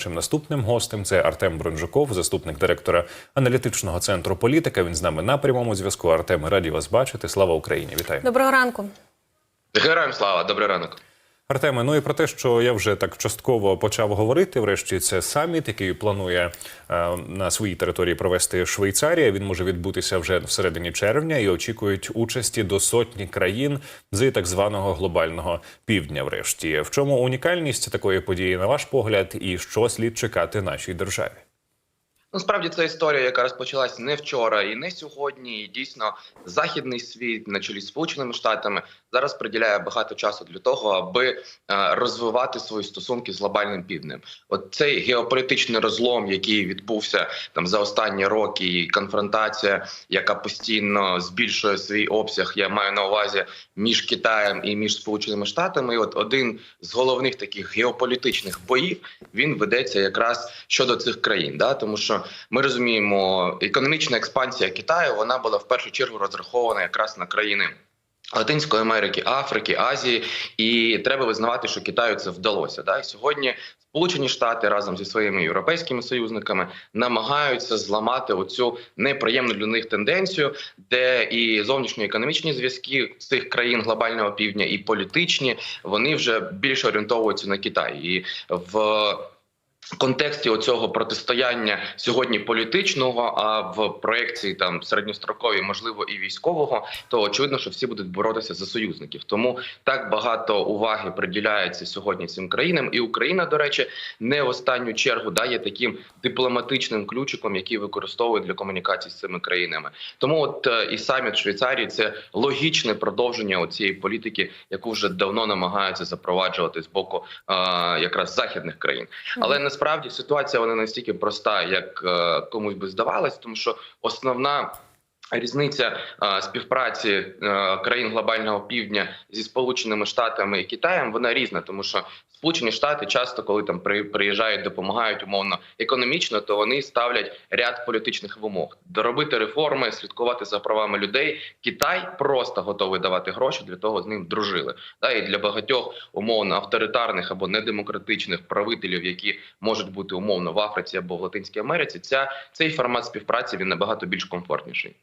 Нашим наступним гостем це Артем Бронжуков, заступник директора аналітичного центру політика. Він з нами на прямому зв'язку. Артем, раді вас бачити. Слава Україні! Вітаю. Доброго ранку. Героям слава, добрий ранок. Артеме, ну і про те, що я вже так частково почав говорити. Врешті це саміт, який планує е, на своїй території провести Швейцарія. Він може відбутися вже всередині червня і очікують участі до сотні країн з так званого глобального півдня. Врешті, в чому унікальність такої події, на ваш погляд, і що слід чекати нашій державі? Насправді це історія, яка розпочалась не вчора і не сьогодні. І дійсно західний світ на чолі з сполученими штатами зараз приділяє багато часу для того, аби е, розвивати свої стосунки з глобальним півднем. От цей геополітичний розлом, який відбувся там за останні роки, і конфронтація, яка постійно збільшує свій обсяг. Я маю на увазі між Китаєм і між Сполученими Штатами. І от один з головних таких геополітичних боїв він ведеться якраз щодо цих країн, да тому що ми розуміємо, економічна експансія Китаю вона була в першу чергу розрахована якраз на країни. Латинської Америки, Африки, Азії, і треба визнавати, що Китаю це вдалося. Да? І сьогодні Сполучені Штати разом зі своїми європейськими союзниками намагаються зламати оцю неприємну для них тенденцію, де і зовнішньоекономічні зв'язки цих країн глобального півдня, і політичні вони вже більше орієнтовуються на Китай і в контексті оцього протистояння сьогодні політичного, а в проєкції там середньостроковій, можливо, і військового, то очевидно, що всі будуть боротися за союзників. Тому так багато уваги приділяється сьогодні цим країнам, і Україна, до речі, не в останню чергу дає таким дипломатичним ключиком, який використовують для комунікації з цими країнами. Тому, от е, і саміт Швейцарії це логічне продовження цієї політики, яку вже давно намагаються запроваджувати з боку е, якраз західних країн, але насправді ситуація вона настільки проста, як е, комусь би здавалось, тому що основна. Різниця е, співпраці е, країн глобального півдня зі сполученими штатами і Китаєм вона різна, тому що Сполучені Штати часто, коли там при- приїжджають, допомагають умовно економічно, то вони ставлять ряд політичних вимог: доробити реформи, слідкувати за правами людей. Китай просто готовий давати гроші для того, з ним дружили. Да, і для багатьох умовно авторитарних або недемократичних правителів, які можуть бути умовно в Африці або в Латинській Америці, ця цей формат співпраці він набагато більш комфортніший.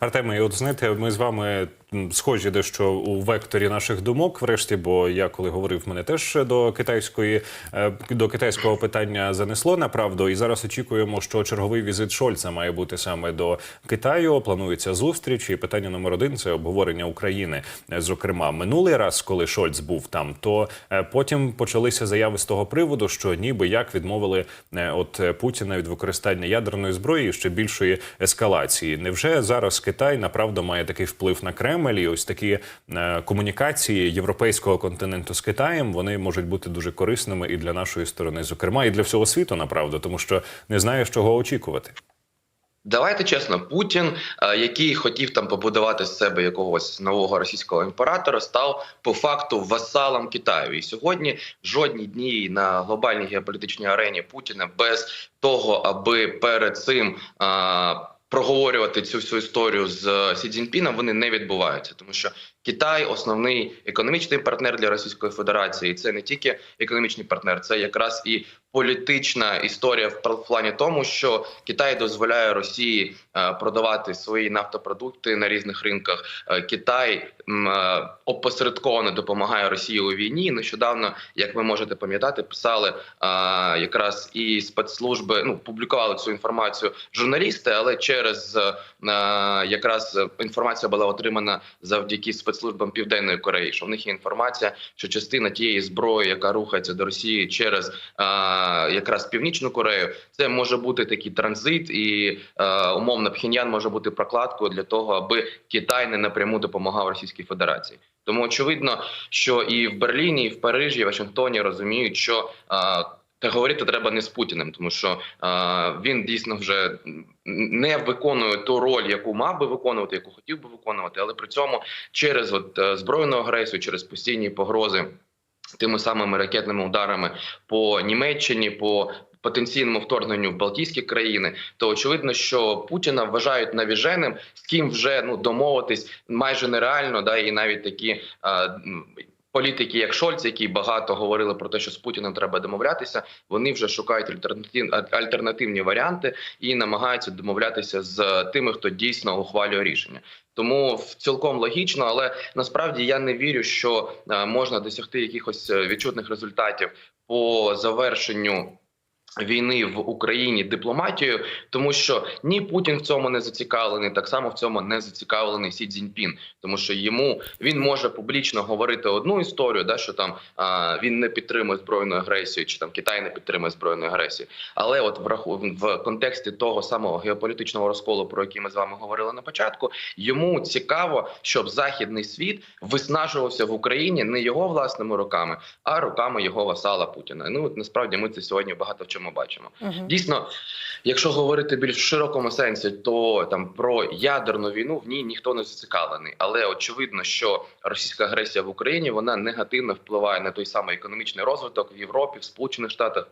Артеме, от знаєте, ми з вами схожі дещо у векторі наших думок, врешті, бо я коли говорив, мене теж до китайської е, до китайського питання занесло направду. І зараз очікуємо, що черговий візит Шольца має бути саме до Китаю. Планується зустріч. І питання номер один це обговорення України. Е, Зокрема, минулий раз, коли Шольц був там, то е, потім почалися заяви з того приводу, що ніби як відмовили от Путіна від використання ядерної зброї і ще більшої ескалації. Невже зараз Китай направду має такий вплив на Кремль? І ось такі е, комунікації європейського континенту з Китаєм вони можуть бути дуже корисними і для нашої сторони, зокрема, і для всього світу, направду, тому що не знаю, чого очікувати. Давайте чесно, Путін, е, який хотів там побудувати з себе якогось нового російського імператора, став по факту васалом Китаю. І сьогодні жодні дні на глобальній геополітичній арені Путіна без того, аби перед цим. е, Проговорювати цю всю історію з Сі Цзіньпіном вони не відбуваються, тому що Китай основний економічний партнер для Російської Федерації. І це не тільки економічний партнер, це якраз і політична історія в плані тому, що Китай дозволяє Росії е, продавати свої нафтопродукти на різних ринках. Е, Китай е, опосередковано допомагає Росії у війні. Нещодавно, як ви можете пам'ятати, писали якраз і спецслужби. Ну публікували цю інформацію журналісти, але через якраз інформація була отримана завдяки спецслужбам Південної Кореї. Що в них є інформація, що частина тієї зброї, яка рухається до Росії через е, якраз Північну Корею, це може бути такий транзит, і е, умовно Пхеньян може бути прокладкою для того, аби Китай не напряму допомагав Російській Федерації. Тому очевидно, що і в Берліні, і в Парижі, і в Вашингтоні розуміють, що та говорити треба не з Путіним, тому що е, він дійсно вже не виконує ту роль, яку мав би виконувати, яку хотів би виконувати, але при цьому через от е, збройну агресію, через постійні погрози тими самими ракетними ударами по Німеччині, по потенційному вторгненню в Балтійські країни, то очевидно, що Путіна вважають навіженим, з ким вже ну домовитись майже нереально, да і навіть такі. м, політики, як Шольц, які багато говорили про те, що з Путіним треба домовлятися, вони вже шукають альтернатив, альтернативні варіанти і намагаються домовлятися з тими, хто дійсно ухвалює рішення. Тому цілком логічно, але насправді я не вірю, що е, можна досягти якихось е, відчутних результатів по завершенню. Війни в Україні дипломатією, тому що ні Путін в цьому не зацікавлений, так само в цьому не зацікавлений Сі Цзіньпін, тому що йому він може публічно говорити одну історію, да що там а, він не підтримує збройну агресію, чи там Китай не підтримує збройну агресію. Але от в в контексті того самого геополітичного розколу, про який ми з вами говорили на початку, йому цікаво, щоб західний світ виснажувався в Україні не його власними руками, а руками його васала Путіна. Ну от насправді ми це сьогодні багато в чому бачимо. Угу. Дійсно, якщо говорити більш в широкому сенсі, то там про ядерну війну в ній ніхто не зацікавлений. Але очевидно, що російська агресія в Україні вона негативно впливає на той самий економічний розвиток в Європі, в Сполучених Штатах.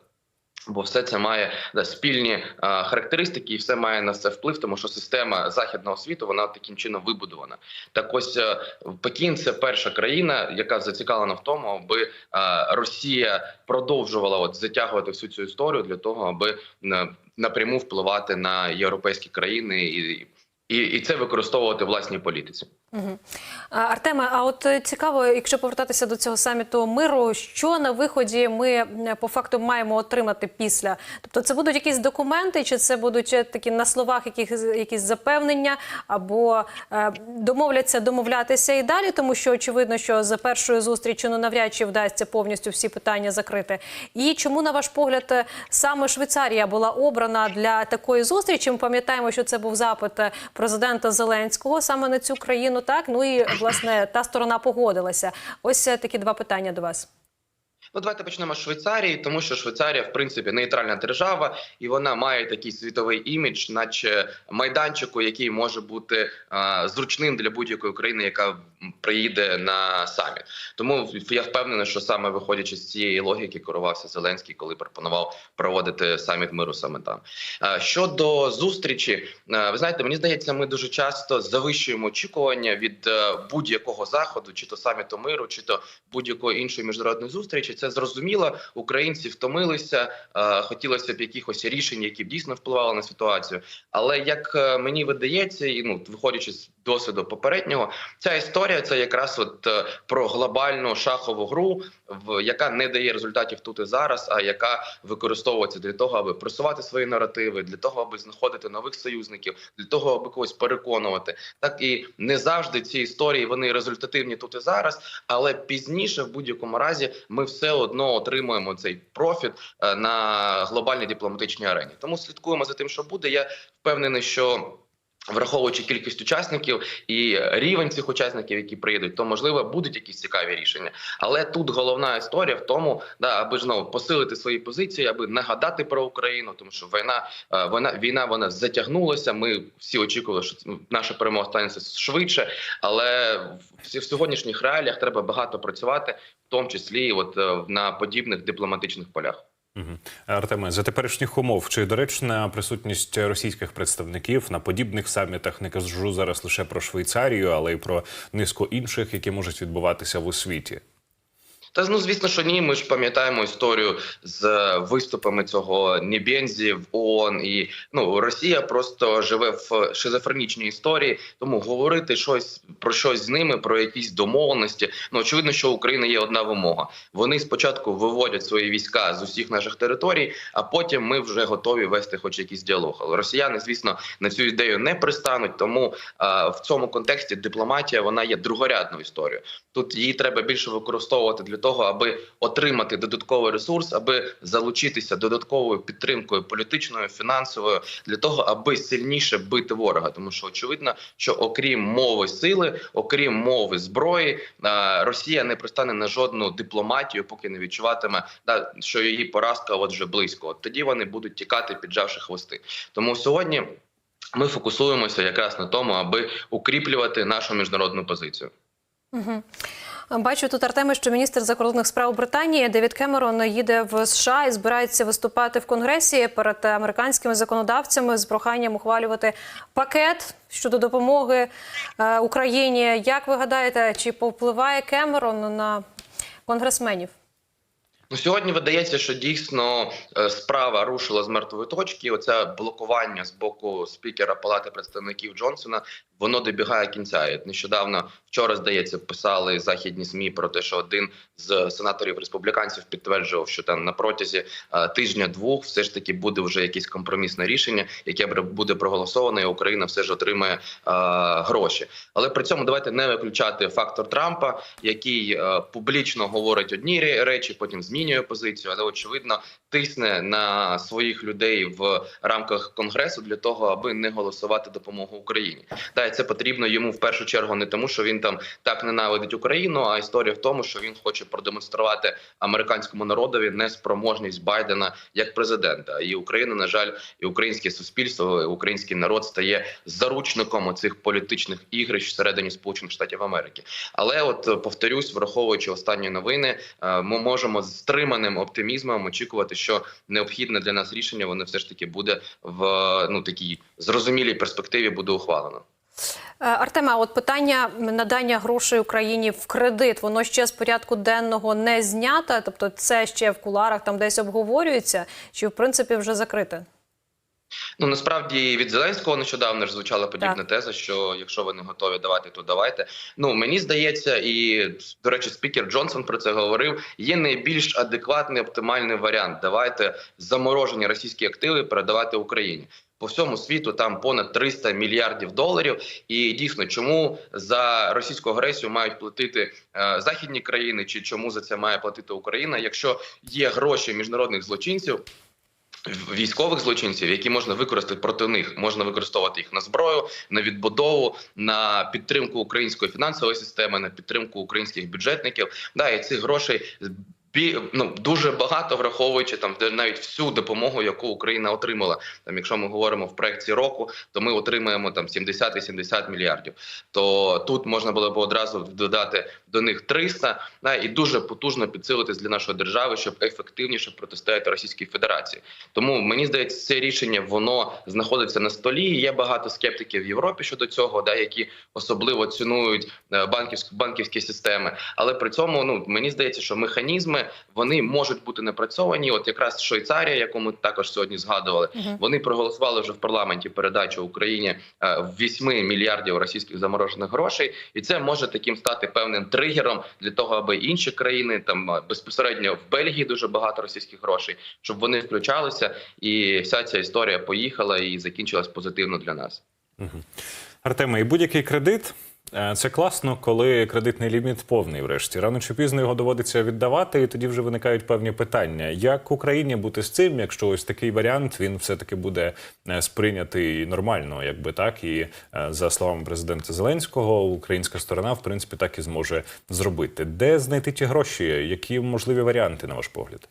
Бо все це має да, спільні а, характеристики, і все має на це вплив, тому що система західного світу вона таким чином вибудована. Так ось е, Пекін це перша країна, яка зацікавлена в тому, аби а, Росія продовжувала от затягувати всю цю історію для того, аби на, напряму впливати на європейські країни і, і, і це використовувати власній політиці. А, Артеме, а от е, цікаво, якщо повертатися до цього саміту миру, що на виході ми е, по факту маємо отримати після? Тобто, це будуть якісь документи, чи це будуть е, такі на словах якісь, якісь запевнення, або е, домовляться домовлятися і далі, тому що очевидно, що за першою зустрічю ну навряд чи вдасться повністю всі питання закрити. І чому, на ваш погляд, саме Швейцарія була обрана для такої зустрічі? Ми пам'ятаємо, що це був запит президента Зеленського саме на цю країну. Так ну і власне та сторона погодилася. Ось е, такі два питання до вас. Ну, давайте почнемо з Швейцарії, тому що Швейцарія, в принципі, нейтральна держава, і вона має такий світовий імідж, наче майданчику, який може бути а, зручним для будь-якої країни, яка приїде на саміт. Тому я впевнений, що саме виходячи з цієї логіки, керувався Зеленський, коли пропонував проводити саміт миру саме там. А, щодо зустрічі, а, ви знаєте, мені здається, ми дуже часто завищуємо очікування від е, будь-якого заходу, чи то саміту миру, чи то будь-якої іншої міжнародної зустрічі. Це зрозуміло. Українці втомилися. е, Хотілося б якихось рішень, які б дійсно впливали на ситуацію. Але як е, мені видається, і ну виходячи з досвіду попереднього, ця історія це якраз от е, про глобальну шахову гру, в яка не дає результатів тут і зараз, а яка використовується для того, аби просувати свої наративи, для того, аби знаходити нових союзників, для того, аби когось переконувати. Так і не завжди ці історії вони результативні тут і зараз, але пізніше, в будь-якому разі, ми все одно отримуємо цей профіт е, на глобальній дипломатичній арені. Тому слідкуємо за тим, що буде. Я впевнений, що. Враховуючи кількість учасників і рівень цих учасників, які приїдуть, то можливо будуть якісь цікаві рішення. Але тут головна історія в тому, да, аби ж знову посилити свої позиції, аби нагадати про Україну, тому що війна, е, вона війна вона затягнулася. Ми всі очікували, що ну, наша перемога станеться швидше, але в, в сьогоднішніх реаліях треба багато працювати, в тому числі от е, на подібних дипломатичних полях. Мгм. Артеме, за теперішніх умов чи доречна присутність російських представників на подібних самітах не кажу зараз лише про Швейцарію, але й про низку інших, які можуть відбуватися в світі. Та ну звісно, що ні. Ми ж пам'ятаємо історію з е, виступами цього Нібензі в ООН. і ну Росія просто живе в шизофренічній історії. Тому говорити щось про щось з ними, про якісь домовленості. Ну очевидно, що у України є одна вимога. Вони спочатку виводять свої війська з усіх наших територій, а потім ми вже готові вести хоч якийсь діалог. Але росіяни, звісно, на цю ідею не пристануть. Тому а, в цьому контексті дипломатія вона є другорядною історією. Тут її треба більше використовувати для того, аби отримати додатковий ресурс, аби залучитися додатковою підтримкою політичною, фінансовою для того, аби сильніше бити ворога. Тому що очевидно, що окрім мови сили, окрім мови зброї, Росія не пристане на жодну дипломатію, поки не відчуватиме, що її поразка от вже близько. От тоді вони будуть тікати, піджавши хвости. Тому сьогодні. Ми фокусуємося якраз на тому, аби укріплювати нашу міжнародну позицію. Угу. Бачу тут Артеме, що міністр закордонних справ Британії Девід Кемерон їде в США і збирається виступати в Конгресі перед американськими законодавцями з проханням ухвалювати пакет щодо допомоги е, Україні. Як ви гадаєте, чи повпливає Кемерон на конгресменів? Ну, сьогодні видається, що дійсно е, справа рушила з мертвої точки. Оце блокування з боку спікера Палати представників Джонсона воно добігає кінця. І нещодавно вчора здається писали західні змі про те, що один з сенаторів республіканців підтверджував, що там на протязі е, тижня-двох все ж таки буде вже якесь компромісне рішення, яке буде проголосоване, і Україна все ж отримає е, гроші. Але при цьому давайте не виключати фактор Трампа, який е, публічно говорить одні речі, потім змінює позицію, але очевидно тисне на своїх людей в рамках конгресу для того, аби не голосувати допомогу Україні. І це потрібно йому в першу чергу не тому, що він там так ненавидить Україну, а історія в тому, що він хоче продемонструвати американському народові неспроможність Байдена як президента. І Україна, на жаль, і українське суспільство, і український народ стає заручником оцих політичних ігрищ всередині Сполучених Штатів Америки. Але, от повторюсь, враховуючи останні новини, е, ми можемо з стриманим оптимізмом очікувати, що необхідне для нас рішення воно все ж таки буде в е, ну такій зрозумілій перспективі буде ухвалено. Е, Артеме, а от питання надання грошей Україні в кредит, воно ще з порядку денного не знято, тобто це ще в куларах там десь обговорюється, чи в принципі вже закрите? Ну насправді від Зеленського нещодавно ж звучала подібна теза, що якщо ви не готові давати, то давайте. Ну мені здається, і до речі, спікер Джонсон про це говорив. Є найбільш адекватний оптимальний варіант. Давайте заморожені російські активи передавати Україні. По всьому світу там понад 300 мільярдів доларів. І дійсно, чому за російську агресію мають платити е, західні країни, чи чому за це має платити Україна? Якщо є гроші міжнародних злочинців, військових злочинців, які можна використати проти них, можна використовувати їх на зброю, на відбудову, на підтримку української фінансової системи, на підтримку українських бюджетників. Да, і цих грошей ну, дуже багато, враховуючи там де навіть всю допомогу, яку Україна отримала. Там, якщо ми говоримо в проекції року, то ми отримаємо там 70-80 мільярдів. То тут можна було б одразу додати до них 300, да, і дуже потужно підсилитись для нашої держави, щоб ефективніше протистояти Російській Федерації. Тому мені здається, це рішення воно знаходиться на столі. Є багато скептиків в Європі щодо цього, да, які особливо цінують е, банківські банківські системи. Але при цьому ну мені здається, що механізми вони можуть бути напрацьовані. От якраз Швейцарія, яку ми також сьогодні згадували, вони проголосували вже в парламенті передачу Україні е, 8 мільярдів російських заморожених грошей, і це може таким стати певним тригером для того, аби інші країни там е, безпосередньо в Бельгії дуже багато російських грошей, щоб вони включалися, і вся ця історія поїхала і закінчилась позитивно для нас. Артеме, і будь-який кредит. Е, Це класно, коли кредитний ліміт повний. Врешті рано чи пізно його доводиться віддавати, і тоді вже виникають певні питання. Як Україні бути з цим, якщо ось такий варіант він все таки буде е, сприйнятий нормально, якби так, і е, за словами президента Зеленського, українська сторона в принципі так і зможе зробити. Де знайти ті гроші? Які можливі варіанти, на ваш погляд?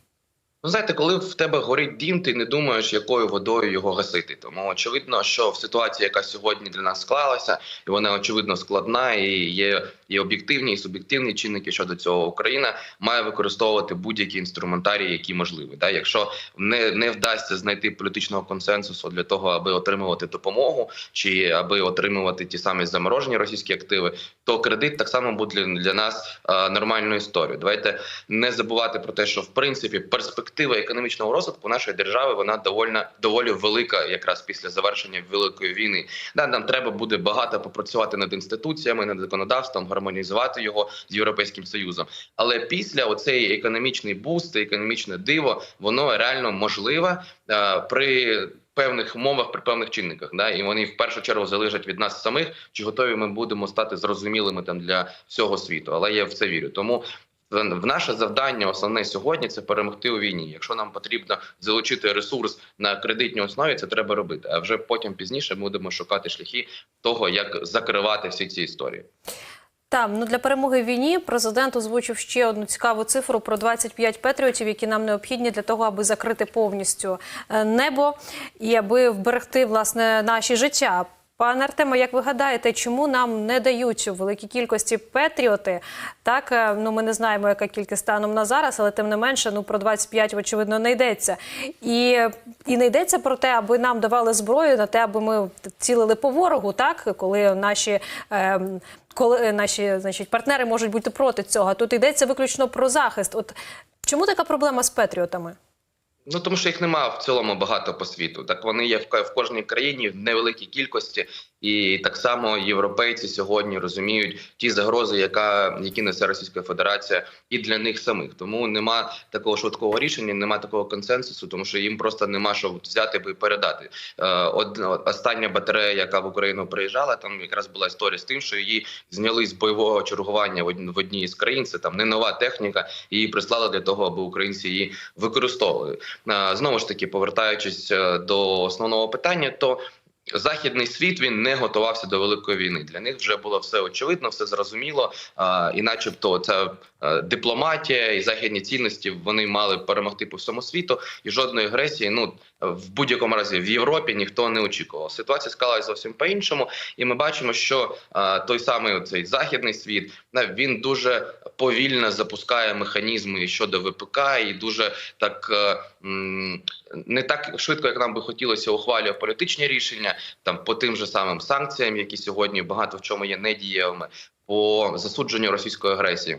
Ну, знаєте, коли в тебе горить дім, ти не думаєш, якою водою його гасити. Тому очевидно, що в ситуації, яка сьогодні для нас склалася, і вона очевидно складна, і є і об'єктивні, і суб'єктивні чинники щодо цього. Україна має використовувати будь-які інструментарії, які можливі. Да? Якщо не, не вдасться знайти політичного консенсусу для того, аби отримувати допомогу, чи аби отримувати ті самі заморожені російські активи, то кредит так само буде для, нас нормальною історією. Давайте не забувати про те, що в принципі перспектива економічного розвитку нашої держави вона доволі доволі велика, якраз після завершення великої війни. Да, нам треба буде багато попрацювати над інституціями, над законодавством, гармонізувати його з європейським союзом. Але після оцей економічний буст, економічне диво, воно реально можливе е, при. Певних умовах при певних чинниках, да, і вони в першу чергу залежать від нас самих, чи готові ми будемо стати зрозумілими там для всього світу. Але я в це вірю. Тому в наше завдання основне сьогодні це перемогти у війні. Якщо нам потрібно залучити ресурс на кредитній основі, це треба робити. А вже потім пізніше будемо шукати шляхи того, як закривати всі ці історії. Там ну для перемоги в війні президент озвучив ще одну цікаву цифру про 25 патріотів, які нам необхідні для того, аби закрити повністю е, небо і аби вберегти власне наші життя. Пане Артеме, як ви гадаєте, чому нам не дають у великій кількості Петріоти? Так, е, ну ми не знаємо, яка кількість станом на зараз, але тим не менше, ну про 25, очевидно, не йдеться. І, і не йдеться про те, аби нам давали зброю на те, аби ми цілили по ворогу, так коли наші. Е, коли наші значить, партнери можуть бути проти цього, тут йдеться виключно про захист. От чому така проблема з Петріотами? Ну тому що їх немає в цілому багато по світу. Так вони є в в кожній країні в невеликій кількості, і так само європейці сьогодні розуміють ті загрози, яка які несе Російська Федерація, і для них самих. Тому нема такого швидкого рішення, нема такого консенсусу, тому що їм просто нема що взяти і передати. Е, од, остання батарея, яка в Україну приїжджала, там якраз була історія з тим, що її зняли з бойового чергування в од- в одній із країн. Це там не нова техніка, її прислали для того, аби українці її використовували. Е, Знову ж таки, повертаючись е, до основного питання, то західний світ він не готувався до великої війни. Для них вже було все очевидно, все зрозуміло. І, начебто, ця е, дипломатія і західні цінності вони мали перемогти по всьому світу, і жодної агресії, ну в будь-якому разі в Європі ніхто не очікував. Ситуація склалася зовсім по-іншому, і ми бачимо, що е, той самий цей західний світ на- він дуже повільно запускає механізми щодо ВПК, і дуже так е, не так швидко, як нам би хотілося, ухвалює політичні рішення там по тим же самим санкціям, які сьогодні багато в чому є недієвими, по засудженню російської агресії.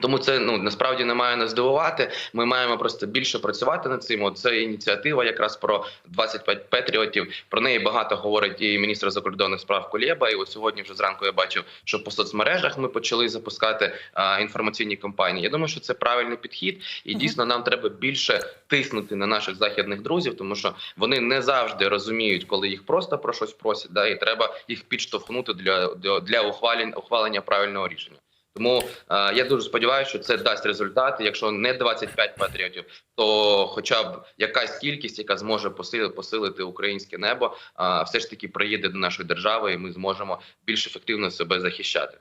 Тому це ну насправді не має нас здивувати. Ми маємо просто більше працювати над цим. От Це ініціатива, якраз про 25 патріотів. Про неї багато говорить і міністр закордонних справ Кулєба. І от сьогодні вже зранку я бачив, що по соцмережах ми почали запускати а, інформаційні кампанії. Я думаю, що це правильний підхід, і дійсно нам треба більше тиснути на наших західних друзів, тому що вони не завжди розуміють, коли їх просто про щось просять. Да, і треба їх підштовхнути для, для, для ухвалень, ухвалення правильного рішення. Тому е, я дуже сподіваюся, що це дасть результати. Якщо не 25 патріотів, то хоча б якась кількість, яка зможе посилити, посилити українське небо, е, все ж таки приїде до нашої держави, і ми зможемо більш ефективно себе захищати.